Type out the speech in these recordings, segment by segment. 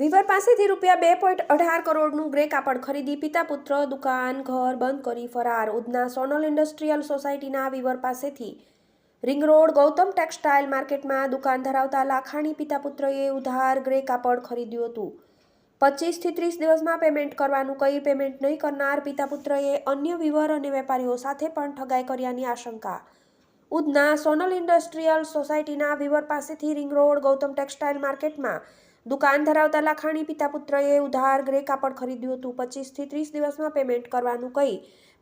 Weaver પાસેથી રૂપિયા બે પોઈન્ટ અઢાર કરોડનું ગ્રે કાપડ ખરીદી, પિતા પુત્ર, દુકાન, ઘર બંધ કરી ફરાર. ઉધના સોનલ ઇન્ડસ્ટ્રીયલ સોસાયટીના વિવર પાસેથી રિંગ રોડ, ગૌતમ ટેક્સટાઇલ માર્કેટમાં દુકાન ધરાવતા લાખાણી પિતા પુત્રએ ઉધાર ગ્રે કાપડ ખરીદ્યું હતું. પચીસથી ત્રીસ દિવસમાં પેમેન્ટ કરવાનું કહી પેમેન્ટ નહીં કરનાર પિતા પુત્રએ અન્ય વિવર અને વેપારીઓ સાથે પણ ઠગાઈ કર્યાની આશંકા. ઉધના સોનલ ઇન્ડસ્ટ્રીયલ સોસાયટીના વિવર પાસેથી રિંગ રોડ, ગૌતમ ટેક્સટાઇલ માર્કેટમાં દુકાન ધરાવતા લાખાણી પિતા પુત્રએ ઉધાર ગ્રે કાપડ ખરીદ્યું હતું. પચીસથી ત્રીસ દિવસમાં પેમેન્ટ કરવાનું કહી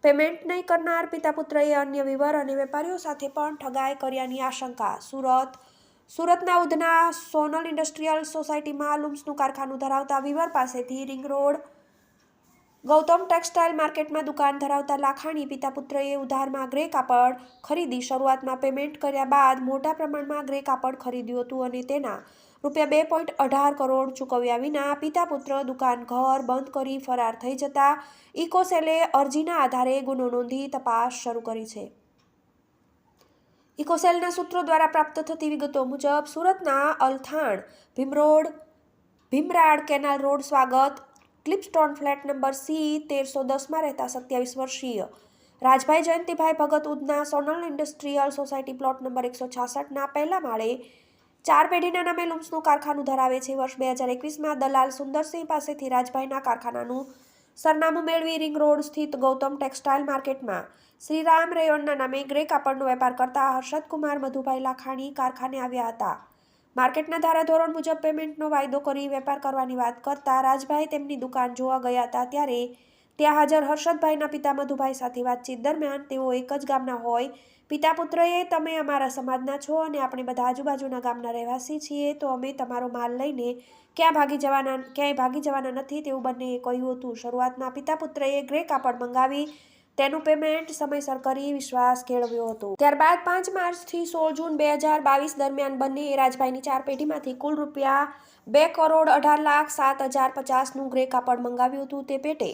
પેમેન્ટ નહીં કરનાર પિતા પુત્રએ અન્ય વિવર અને વેપારીઓ સાથે પણ ઠગાઈ કર્યાની આશંકા. સુરત, સુરતના ઉધના સોનલ ઇન્ડસ્ટ્રીયલ સોસાયટીમાં લુમ્સનું કારખાનું ધરાવતા વિવર પાસેથી રિંગ રોડ ગૌતમ ટેક્સટાઇલ માર્કેટમાં દુકાન ધરાવતા લાખાણી પિતા પુત્રએ ઉધારમાં ગ્રે કાપડ ખરીદી, શરૂઆતમાં પેમેન્ટ કર્યા બાદ મોટા પ્રમાણમાં ગ્રે કાપડ ખરીદ્યું હતું અને તેના રૂપિયા બે પોઈન્ટ અઢાર કરોડ ચૂકવ્યા વિના પિતા પુત્ર દુકાન ઘર બંધ કરી ફરાર થઈ જતા ઇકોસેલે અરજીના આધારે ગુનો નોંધી તપાસ શરૂ કરી છે. ઇકોસેલના સૂત્રો દ્વારા પ્રાપ્ત થતી વિગતો મુજબ સુરતના Althan Bhimrad, Bhimrad canal road Swagat Clipstone flat number C તેરસો દસમાં રહેતા સત્યાવીસ વર્ષીય. Rajbhai Jayantibhai Bhagat Udhna Sonal industrial society plot number એકસો છાસઠના પહેલા માળે ચાર પેઢીના નામે લૂમ્સનું કારખાનું ધરાવે છે. વર્ષ બે હજાર એકવીસમાં દલાલ સુંદરસિંહ પાસેથી રાજભાઈના કારખાનાનું સરનામું મેળવી રિંગ રોડ સ્થિત ગૌતમ ટેક્સટાઇલ માર્કેટમાં. શ્રીરામ રેયોનના નામે ગ્રે કાપડનો વેપાર કરતા હર્ષદ કુમાર મધુભાઈ લાખાણી કારખાને આવ્યા હતા. માર્કેટના ધારાધોરણ મુજબ પેમેન્ટનો વાયદો કરી વેપાર કરવાની વાત કરતા રાજભાઈ તેમની દુકાન જોવા ગયા હતા ત્યારે ત્યાં હાજર હર્ષદભાઈના પિતા મધુભાઈ સાથે વાતચીત દરમિયાન તેઓ એક જ ગામના હોય. પિતા પુત્રએ, તમે અમારા સમાજના છો અને આપણે બધા આજુબાજુના ગામના રહેવાસી છીએ, તો અમે તમારો માલ લઈને ક્યાં ભાગી જવાના, ક્યાંય ભાગી જવાના નથી, તેવું બંનેએ કહ્યું હતું. શરૂઆતમાં પિતા પુત્રએ ગ્રે કાપડ મંગાવી તેનું પેમેન્ટ સમયસર કરી વિશ્વાસ કેળવ્યો હતો. ત્યારબાદ પાંચ માર્ચથી સોળ જૂન બે હજાર બાવીસ દરમિયાન બંને રાજભાઈની ચાર પેઢીમાંથી કુલ રૂપિયા બે કરોડ અઢાર લાખ સાત હજાર પચાસનું ગ્રે કાપડ મંગાવ્યું હતું તે પેટે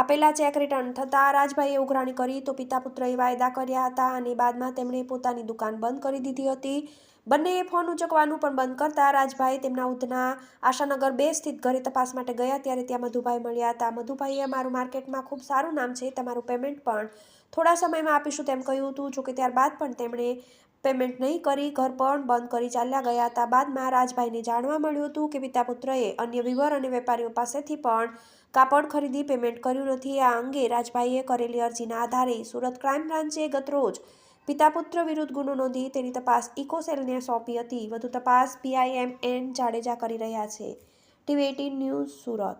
આપેલા ચેક રિટર્ન થતાં રાજભાઈએ ઉઘરાણી કરી તો પિતા પુત્રએ વાયદા કર્યા હતા અને બાદમાં તેમણે પોતાની દુકાન બંધ કરી દીધી હતી. બંનેએ ફોન ઉચકવાનું પણ બંધ કરતા રાજભાઈ તેમના ઉધના આશાનગર બે સ્થિત ઘરે તપાસ માટે ગયા ત્યારે ત્યાં મધુભાઈ મળ્યા હતા. મધુભાઈએ અમારું માર્કેટમાં ખૂબ સારું નામ છે, તમારું પેમેન્ટ પણ થોડા સમયમાં આપીશું તેમ કહ્યું હતું. જોકે ત્યારબાદ પણ તેમણે પેમેન્ટ નહીં કરી, ઘર પણ બંધ કરી ચાલ્યા ગયા હતા. બાદમાં રાજભાઈને જાણવા મળ્યું હતું કે પિતા પુત્રએ અન્ય વિવર અને વેપારીઓ પાસેથી પણ કાપડ ખરીદી પેમેન્ટ કર્યું નથી. આ અંગે રાજભાઈએ કરેલી અરજીના આધારે સુરત ક્રાઇમ બ્રાન્ચે ગતરોજ પિતા પુત્ર વિરુદ્ધ ગુનો નોંધી તેની તપાસ ઇકોસેલને સોંપી હતી. વધુ તપાસ પીઆઈએમ એન જાડેજા કરી રહ્યા છે. TV eighteen news Surat.